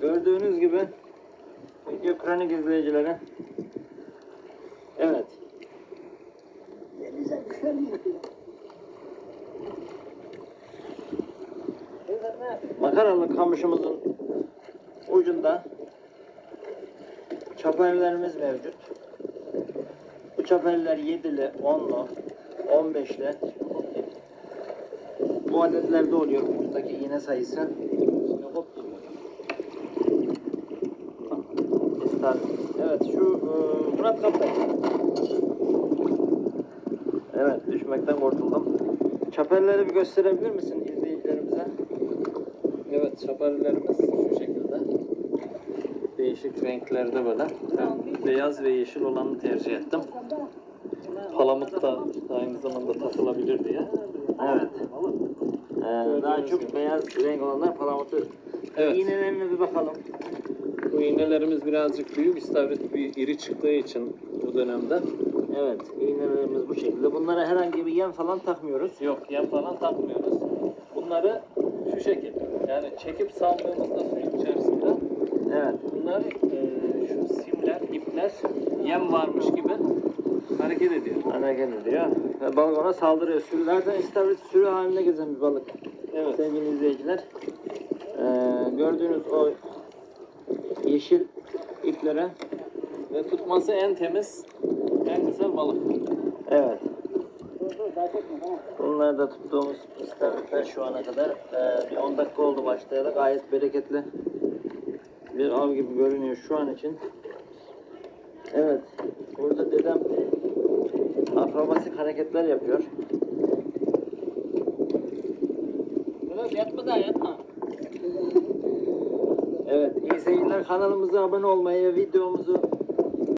Gördüğünüz gibi video kronik izleyicileri. Evet. Makaralı kamışımızın ucunda çaparlarımız mevcut. Bu çaparlar 7'li, 10'lu, 15'li. Bu adetlerde oluyor ucundaki iğne sayısı. İstar. Evet şu e, Murat Kaptan. Evet düşmekten kurtuldum. Çaperleri bir gösterebilir misin izleyicilerimize? Evet çaperlerimiz şu şekilde. Değişik renklerde böyle. Ben beyaz ve yeşil olanı tercih ettim. Palamut da aynı zamanda takılabilir diye. Evet. Ee, daha çok beyaz renk olanlar palamutu. Evet. İğnelerine bir bakalım. Bu iğnelerimiz birazcık büyük. İstavrit bir iri çıktığı için bu dönemde. Evet, iğnelerimiz bu şekilde. Bunlara herhangi bir yem falan takmıyoruz. Yok yem falan takmıyoruz. Bunları şu şekilde yani çekip saldığımızda suyun içerisinde Evet. bunlar e, şu simler, ipler yem varmış hareket ediyor. Hareket ediyor. Ve balık ona saldırıyor. Sürü, zaten istavrit sürü halinde gezen bir balık. Evet. Sevgili izleyiciler. Ee, gördüğünüz o yeşil iplere Ve tutması en temiz, en güzel balık. Evet. Bunları da tuttuğumuz istavritler şu ana kadar e, bir 10 dakika oldu başlayalı. Gayet bereketli bir av gibi görünüyor şu an için. Evet. Burada dedem akrobasik hareketler yapıyor. Biraz yatma da yatma. Evet. iyi seyirler. Kanalımıza abone olmayı, videomuzu